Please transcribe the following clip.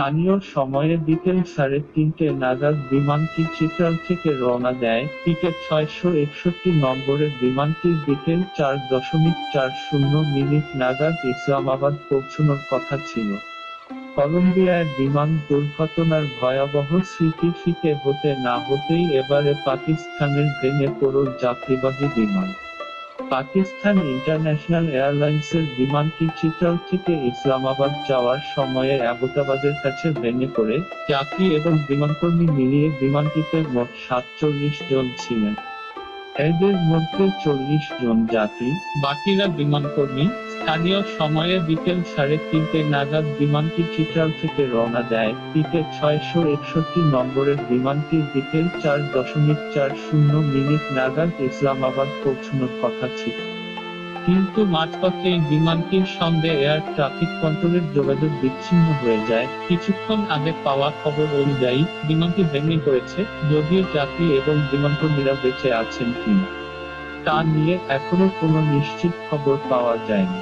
স্থানীয় সময়ে বিকেল সাড়ে তিনটে নাগাদ বিমানটি চিত্রাল থেকে রওনা দেয়। টিকেট ছয়শো একষট্টি নম্বরের বিমানটি বিকেল চার দশমিক চার শূন্য মিনিট নাগাদ ইসলামাবাদ পৌঁছানোর কথা ছিল। কলম্বিয়ায় বিমান দুর্ঘটনার ভয়াবহ স্মৃতি ফিকে হতে না হতেই এবারে পাকিস্তানের ভেঙে পড়ল যাত্রীবাহী বিমান। পাকিস্তান ইন্টারন্যাশনাল এয়ারলাইন্সের বিমানটি চিত্রাল থেকে ইসলামাবাদ যাওয়ার সময়ে আবুতাবাদের কাছে ভেঙে পড়ে? চাকরি এবং বিমানকর্মী মিলিয়ে বিমানটিতে মোট সাতচল্লিশ জন ছিলেন। এদের মধ্যে চল্লিশ জন যাত্রী। বাকিরা বিমানকর্মী। স্থানীয় সময়ে বিকেল সাড়ে তিনটে নাগাদ বিমানটি চিত্রাল থেকে রওনা দেয়। টিকে ছয়শো একষট্টি নম্বরের বিমানটি বিকেল চার দশমিক চার শূন্য মিনিট নাগাদ ইসলামাবাদ পৌঁছানোর কথা ছিল। কিন্তু মাঝপথেই বিমানটির সঙ্গে এয়ার ট্রাফিক কন্ট্রোলের যোগাযোগ বিচ্ছিন্ন হয়ে যায়। কিছুক্ষণ আগে পাওয়া খবর অনুযায়ী বিমানটি ভেঙে পড়েছে, যদিও যাত্রী এবং বিমানকর্মীরা বেঁচে আছেন কিনা। তা নিয়ে এখনও কোনো নিশ্চিত খবর পাওয়া যায়নি।